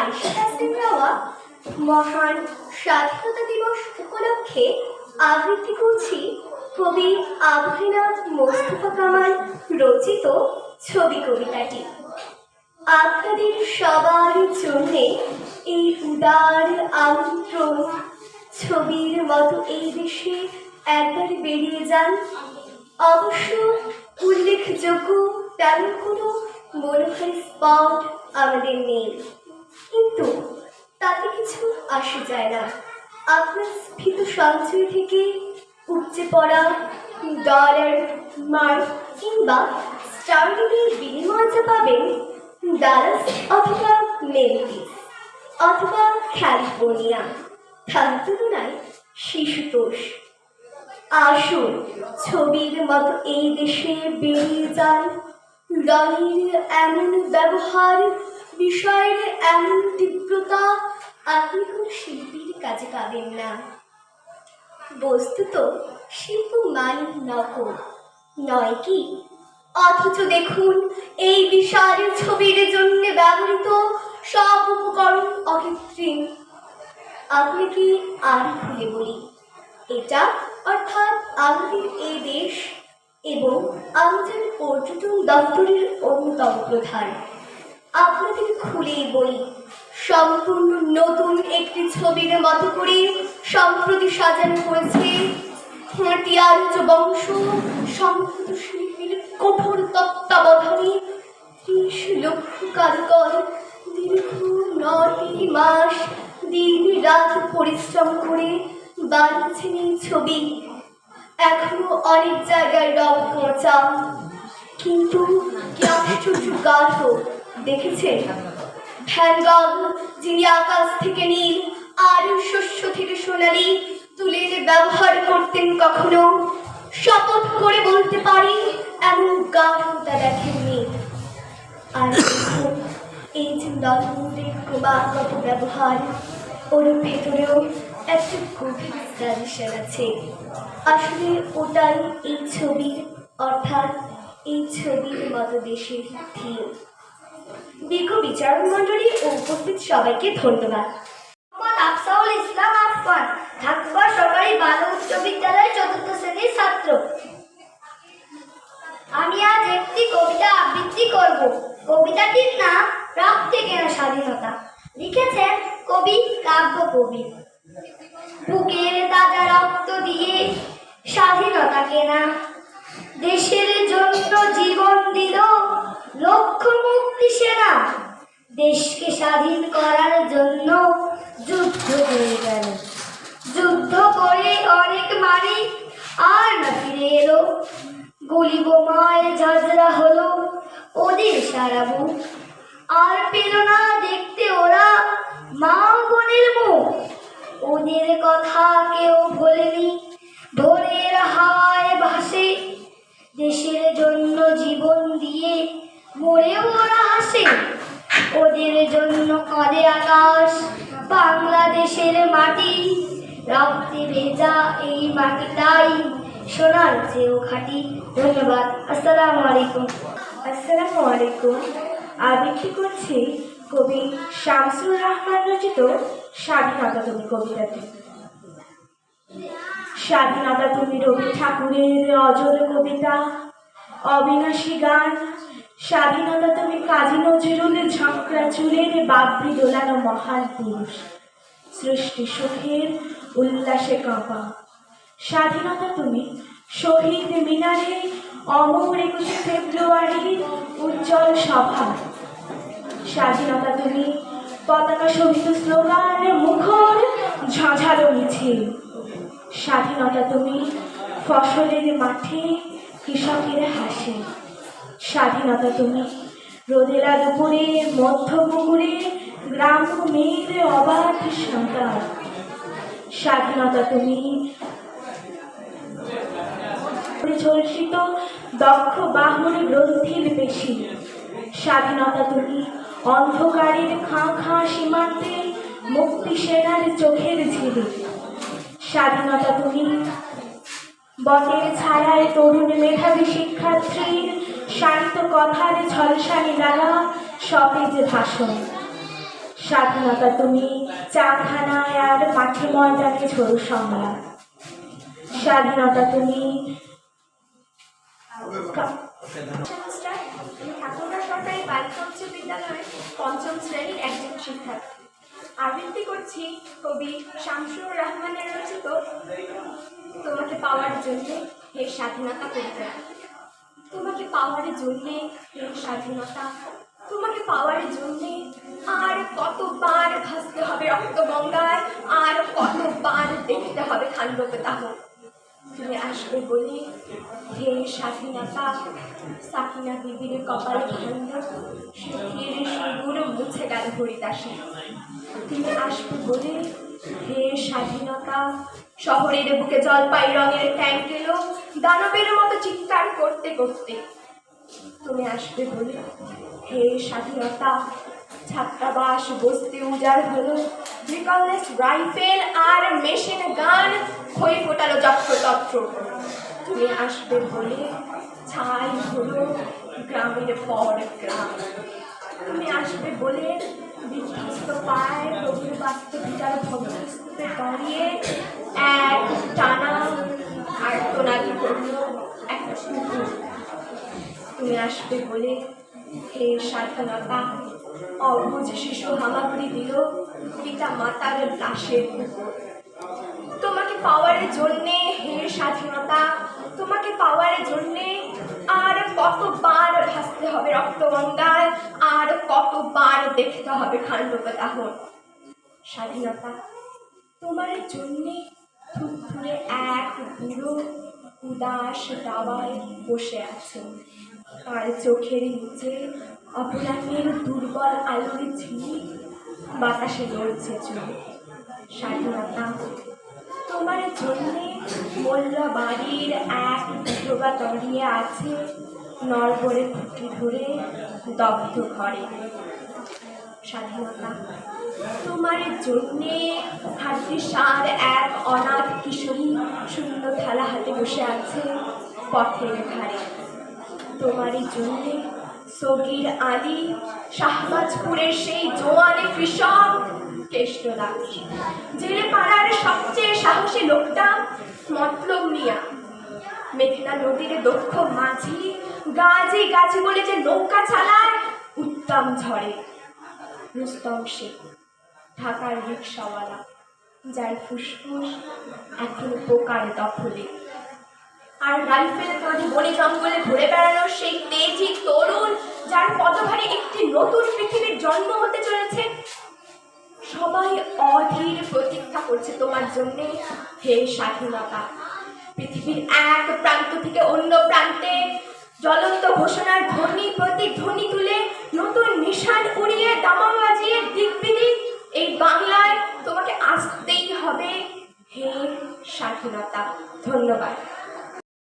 তাসলিম রাওয়া মহান স্বাধীনতা দিবস উপলক্ষে আবৃত্তি করছি কবি আবহিনাথ মোস্তফা কামাল রচিত ছবি কবিতাটি। আপনাদের সবার জন্যে এই উদার আমন্ত্রণ, ছবির মতো এই দেশে একবার বেরিয়ে যান। অবশ্য উল্লেখযোগ্য তেমন কোনো মনোহারী স্পট আমাদের নেই। কিন্তু তাতে কিছু আসে যায় না। আপনার স্ফীত সঞ্চয় থেকে উপচে পড়া ডলার মার্ক কিংবা স্টার্লিংয়ের বিনিময় যা পাবেন ডালাস অথবা মেমফিস অথবা ক্যালিফোর্নিয়া তার তুলনায় শিশুতোষ। আসুন, ছবির মতো এই দেশে বেরিয়ে যান। রঙের এমন ব্যবহার বিষয়ের এমন তীব্রতা আপনি কোনো শিল্পীর কাজে পাবেন না। বস্তুত শিল্প মানে নকল, নয় কি? অথচ দেখুন, এই বিশাল ছবির জন্য ব্যবহৃত সব উপকরণ অকৃত্রিম। আপনি কি আর খুলে বলি? এটা অর্থাৎ আমাদের এই দেশ এবং আমাদের পর্যটন দপ্তরের অন্যতম প্রধান। আপনাদের খুলেই বলি, সম্পূর্ণ নতুন একটি ছবির মতো করে সম্প্রতি সাজানো হয়েছে হাতিয়ারুজ বংশ সম্প্রত শিল্পীর কঠোর তত্ত্বাবধানে ত্রিশ লক্ষ কারিগর, দীর্ঘ নটি মাস দিন রাত পরিশ্রম করে বানিয়েছেন এই ছবি। এখনও অনেক জায়গায় রং কাঁচা, কিন্তু কি আশ্চর্য গাঢ় দেখেছেন ভ্যানগগ যিনি আকাশ থেকে নীল, আর শস্য থেকে সোনালি, তুলের ব্যবহার করতেন কখনো? শপথ করে বলতে পারি, এমন গাঢ়তা দেখেননি। আর এই যে নন্দনের ক্রমাগত ব্যবহার, ওর ভেতরেও একটা গভীর ট্র্যাডিশন আছে। আসলে ওটাই এই ছবির, অর্থাৎ এই ছবির মতো দেশের থিম। বিজ্ঞ বিচারক মণ্ডলী ও উপস্থিত সবাইকে ধন্যবাদ। আফসাউল ইসলাম আফফান ঢাকা সরকারি বাল উচ্চ বিদ্যালয়ের চতুর্থ শ্রেণির ছাত্র। আমি আজ একটি কবিতা আবৃত্তি করব। কবিতাটির নাম রক্তে কেনা স্বাধীনতা? লিখেছেন কবি কাব্য কবি। বুকের তাজা রক্ত দিয়ে স্বাধীনতা কেনা দেশের জন্য জীবন দিল লক্ষ মুক্তি সেনা। দেশকে স্বাধীন করার জন্য যুদ্ধ হয়ে গেল। যুদ্ধ করে অনেক মারি আর না ফিরে এলো। গুলি বোমায় ঝাঁঝরা হলো ওদের সারা বুক আর পেল না দেখতে ওরা মা বোনের মুখ। ওদের কথা কেউ ভোলেনি ভোরের হাওয়ায় ভাসে দেশের জন্য জীবন দিয়ে মরেও ওরা হাসে ওদের জন্য কাঁদে আকাশ, বাংলাদেশের মাটি। রক্তে ভেজা এই মাটিটাই সোনার চেয়েও খাঁটি। ধন্যবাদ। আসসালামু আলাইকুম। আসসালামু আলাইকুম। আবৃত্তি করছি? কবি শামসুর রহমান রচিত স্বাধীনতা তুমি কবিতাটি। স্বাধীনতা তুমি রবি ঠাকুরের অজর কবিতা, অবিনাশী গান। স্বাধীনতা তুমি কাজী নজরুল ঝাঁকড়া চুলের বাবরি দোলানো মহান পুরুষ। সৃষ্টি সুখের উল্লাসে কাঁপা। স্বাধীনতা তুমি শহীদ মিনারে অমর একুশে ফেব্রুয়ারি উজ্জ্বল সভা। স্বাধীনতা তুমি পতাকা শহীদ স্লোগান, মুখর, ঝাঁঝালো মিছিল। স্বাধীনতা তুমি ফসলের মাঠে কৃষকের হাসে। স্বাধীনতা তুমি রোদেলা দুপুরে মধ্য পুকুরে, গ্রাম মেয়ের অবাধ সন্তান। স্বাধীনতা তুমি পরিচর্ষিত দক্ষ বাহন গ্রন্থির পেশি। স্বাধীনতা তুমি অন্ধকারের খাঁ খাঁ সীমান্তে মুক্তি সেনার চোখের ঝিলি। স্বাধীনতা তুমি। বটের ছায়ায় তরুণ মেধাবী শিক্ষার্থীর সাহিত্য কথার ঝলসানি লালা সতেজ ভাষণ। স্বাধীনতা তুমি চাখানায় আর মাঠে ময়দানে ঝোড়ো সংলাপ। স্বাধীনতা তুমি সরকারি বালিকা উচ্চ বিদ্যালয়ের পঞ্চম শ্রেণির একজন শিক্ষার্থী। আবৃত্তি করছি কবি শামসুর রহমানের রচিত। তোমাকে পাওয়ার জন্যে হে স্বাধীনতা কবিতা। তোমাকে পাওয়ার জন্যে হে স্বাধীনতা। তোমাকে পাওয়ার জন্যে আর কতবার ভাসতে হবে রক্ত রক্তগঙ্গায়, আর কতবার দেখতে হবে খান্ডবেতাহ তুমি আসবে বলে হে স্বাধীনতা সাকিনা দিদির কপালে ভাঙল, সুখের সুগুর মুছে গেল হরিদাসে। তুমি আসবে বলে হে স্বাধীনতা শহরের বুকে জলপাই রঙের ট্যাঙ্ক এলো, দানবের মতো চিৎকার করতে করতে। তুমি আসবে বলে হে স্বাধীনতা ছাত্রাবাস বসতে উজাড় হলো রিকললেস রাইফেল আর মেশিন গান হয়ে ফোটালো যত্রতত্র। তুমি আসবে বলে ছাই হলো গ্রামের পর গ্রাম। তুমি আসবে বলে বিধ্বস্ত পায় গভীর বাস্তবিকার ভগ্নস্তূপে দাঁড়িয়ে এক টানা আর্তনাদি করল এক তুমি আসবে বলে হে স্বাধীনতা অবুজ শিশু হামাগুড়ি দিল, পিতা মাতার উপর তোমাকে পাওয়ার জন্যে হে স্বাধীনতা, তোমাকে পাওয়ার জন্যে আর কতবার ভাসতে হবে রক্তগঙ্গায়, আর কতবার দেখতে হবে খান্ডবতাহন স্বাধীনতা, তোমার জন্যে থুরথুরে এক বুড়ো উদাস দাওয়ায় বসে আছেন আর চোখের নিচে অপরাধের দুর্বল আলোর ঝিলিক বাতাসে নড়ছে চুল। স্বাধীনতা, তোমার জন্যে মোল্লা বাড়ির এক বিধবা দাঁড়িয়ে আছে নরবরে খুঁটি ধরে দগ্ধ ঘরে। স্বাধীনতা, তোমার জন্যে হাড্ডিসার এক অনাথ কিশোরী শূন্য থালা হাতে বসে আছে পথের ধারে তোমারই জন্যে সগির আলী শাহবাজপুরের সেই জোয়ানে কৃষক কেষ্টদাস জেলে পাড়ার সবচেয়ে সাহসী লোকটা মতলব মিয়া। মেঘনা নদীর দক্ষ মাঝি, গাজি গাছি বলে যে নৌকা চালায় উত্তম ঝড়ে। রুস্তম শেখ, ঢাকার রিক্সাওয়ালা, যার ফুসফুস এখন পোকার দখলে। আর রাইফেল কাঁধে বনে জঙ্গলে ঘুরে বেড়ানো সেই তেজি তরুণ, যার পদভারে একটি নতুন পৃথিবীর জন্ম হতে চলেছে, সবাই অধীর প্রতীক্ষা করছে তোমার জন্যে, হে স্বাধীনতা। পৃথিবীর এক প্রান্ত থেকে অন্য প্রান্তে জ্বলন্ত ঘোষণার ধ্বনি, প্রতিধ্বনি তুলে নতুন নিশান উড়িয়ে দামাম বাজিয়ে দিক বিদিক এই বাংলায় তোমাকে আসতেই হবে, হে স্বাধীনতা। ধন্যবাদ।